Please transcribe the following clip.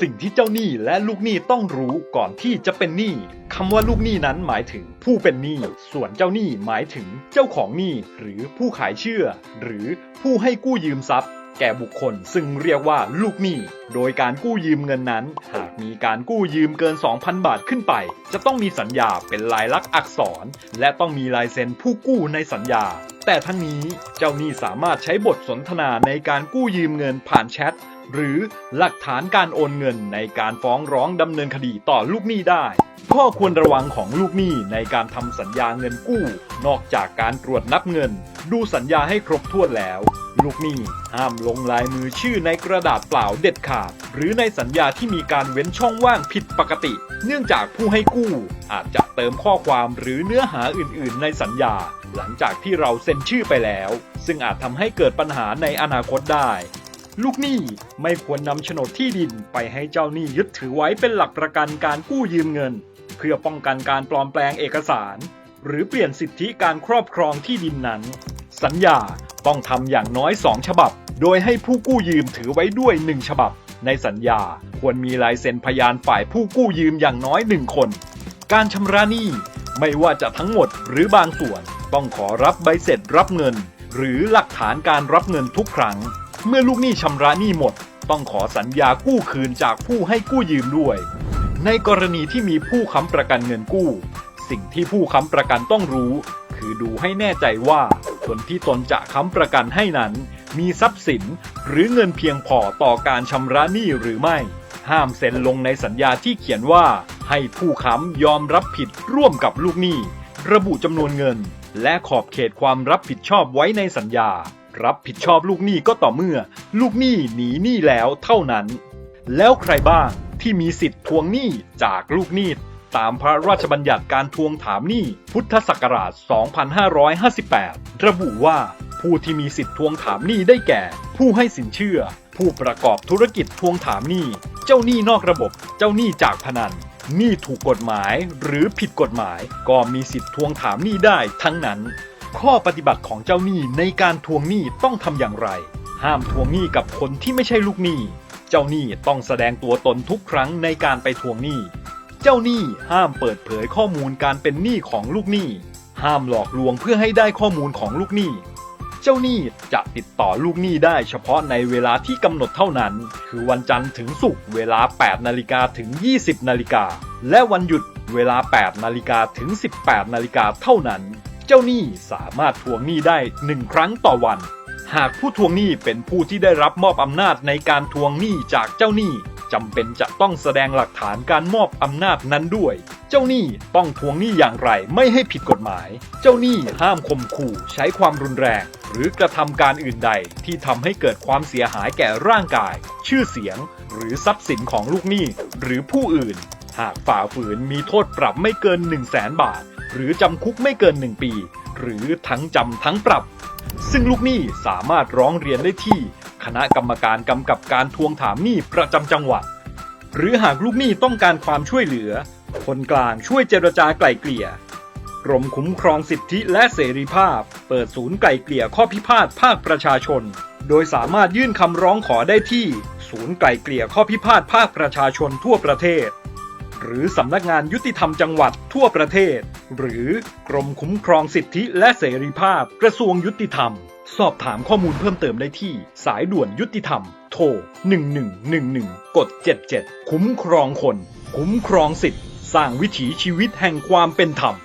สิ่งที่เจ้าหนี้และลูกหนี้ต้องรู้ก่อนที่จะเป็นหนี้คำว่าลูกหนี้นั้นหมายถึงผู้เป็นหนี้ ส่วนเจ้าหนี้หมายถึงเจ้าของหนี้หรือผู้ขายเชื่อ หรือผู้ให้กู้ยืมทรัพย์ แก่บุคคลซึ่งเรียกว่าลูกหนี้ โดยการกู้ยืมเงินนั้น หากมีการกู้ยืมเกิน 2,000 บาทขึ้นไป จะต้องมีสัญญาเป็นลายลักษณ์อักษร และต้องมีลายเซ็นผู้กู้ในสัญญา แต่ทั้งนี้เจ้าหนี้สามารถใช้บทสนทนาในการกู้ยืมเงินผ่านแชท หรือหลักฐานการโอนเงินในการฟ้องร้องดำเนินคดีต่อลูกหนี้ได้ ข้อควรระวังของลูกหนี้ในการทำสัญญาเงินกู้ นอกจากการตรวจนับเงิน ดูสัญญาให้ครบถ้วนแล้ว ลูกหนี้ห้ามลงลายมือชื่อในกระดาษเปล่าเด็ดขาด หรือในสัญญาที่มีการเว้นช่องว่างผิดปกติ เนื่องจากผู้ให้กู้ อาจจะเติมข้อความหรือเนื้อหาอื่น ๆ ในสัญญา หลังจากที่เราเซ็นชื่อไปแล้ว ซึ่งอาจทำให้เกิดปัญหาในอนาคตได้ ลูกหนี้ไม่ควรนำโฉนดที่ดินไปให้เจ้าหนี้ยึดถือไว้เป็นหลักประกันการกู้ยืมเงิน เพื่อป้องกันการปลอมแปลงเอกสาร หรือเปลี่ยนสิทธิการครอบครองที่ดินนั้น สัญญาต้องทำอย่างน้อย 2 ฉบับ โดยให้ผู้กู้ยืมถือไว้ด้วย 1 ฉบับ ในสัญญาควรมีลายเซ็นพยานฝ่ายผู้กู้ยืมอย่างน้อย1คน การชำระหนี้ไม่ว่าจะทั้งหมดหรือบางส่วน ต้องขอรับใบเสร็จรับเงิน หรือหลักฐานการรับเงินทุกครั้ง เมื่อลูกหนี้ชำระหนี้หมด ต้องขอสัญญากู้คืนจากผู้ให้กู้ยืมด้วย ในกรณีที่มีผู้ค้ำประกันเงินกู้ สิ่งที่ผู้ค้ำประกันต้องรู้ คือดูให้แน่ใจว่าคนที่ตนจะค้ำประกันให้นั้น มีทรัพย์สินหรือเงินเพียงพอต่อการชำระหนี้หรือไม่ ห้ามเซ็นลงในสัญญาที่เขียนว่า ให้ผู้ค้ำยอมรับผิดร่วมกับลูกหนี้ ระบุจำนวนเงิน และขอบเขตความรับผิดชอบไว้ในสัญญา รับผิดชอบลูกหนี้ก็ต่อเมื่อ ลูกหนี้หนีหนี้แล้วเท่านั้น แล้วใครบ้างที่มีสิทธิ์ทวงหนี้จากลูกหนี้ตามพระราชบัญญัติการทวงถามหนี้พุทธศักราช 2558 ระบุว่าผู้ที่มีสิทธิ์ทวงถามหนี้ได้แก่ ผู้ให้สินเชื่อ ผู้ประกอบธุรกิจทวงถามหนี้ เจ้าหนี้นอกระบบ เจ้าหนี้จากพนันหนี้ถูกกฎหมายหรือผิดกฎหมายก็มีสิทธิ์ทวงถามหนี้ได้ทั้งนั้น ข้อปฏิบัติของเจ้าหนี้ในการทวงหนี้ต้องทำอย่างไร ห้ามทวงหนี้กับคนที่ไม่ใช่ลูกหนี้ เจ้าหนี้ต้องแสดงตัวตนทุกครั้งในการไปทวงหนี้ เจ้าหนี้ห้ามเปิดเผยข้อมูลการเป็นหนี้ของลูกหนี้ ห้ามหลอกลวงเพื่อให้ได้ข้อมูลของลูกหนี้ เจ้าหนี้จะติดต่อลูกหนี้ได้เฉพาะในเวลาที่กำหนดเท่านั้น คือวันจันทร์ถึงศุกร์เวลา 8 นาฬิกาถึง 20 นาฬิกา และวันหยุดเวลา 8 นาฬิกาถึง 18 นาฬิกาเท่านั้น เจ้าหนี้สามารถทวงหนี้ได้1ครั้งต่อวัน หากผู้ทวงหนี้เป็นผู้ที่ได้รับมอบอำนาจในการทวงหนี้จากเจ้าหนี้จำเป็นจะต้องแสดงหลักฐานการมอบอำนาจนั้นด้วย เจ้าหนี้ต้องทวงหนี้อย่างไรไม่ให้ผิดกฎหมาย เจ้าหนี้ห้ามข่มขู่ใช้ความรุนแรง หรือกระทำการอื่นใดที่ทำให้เกิดความเสียหายแก่ร่างกาย ชื่อเสียง หรือทรัพย์สินของลูกหนี้หรือผู้อื่น หากฝ่าฝืนมีโทษปรับไม่เกิน 1 0 0 0 0แสนบาท หรือจำคุกไม่เกิน 1 ปี หรือทั้งจำทั้งปรับ ซึ่งลูกหนี้สามารถร้องเรียนได้ที่ คณะกรรมการกำกับการทวงถามหนี้ประจำจังหวัด หรือหากลูกหนี้ต้องการความช่วยเหลือ คนกลางช่วยเจรจาไกล่เกลี่ยกรมคุ้มครองสิทธิและเสรีภาพ เปิดศูนย์ไกล่เกลี่ยข้อพิพาทภาคประชาชน โดยสามารถยื่นคำร้องขอได้ที่ ศูนย์ไกล่เกลี่ยข้อพิพาทภาคประชาชนทั่วประเทศ หรือสำนักงานยุติธรรมจังหวัดทั่วประเทศ หรือกรมคุ้มครองสิทธิและเสรีภาพกระทรวงยุติธรรม สอบถามข้อมูลเพิ่มเติมได้ที่ สายด่วนยุติธรรม โทร 1111 กด 77 คุ้มครองคน คุ้มครองสิทธิสร้างวิถีชีวิตแห่งความเป็นธรรม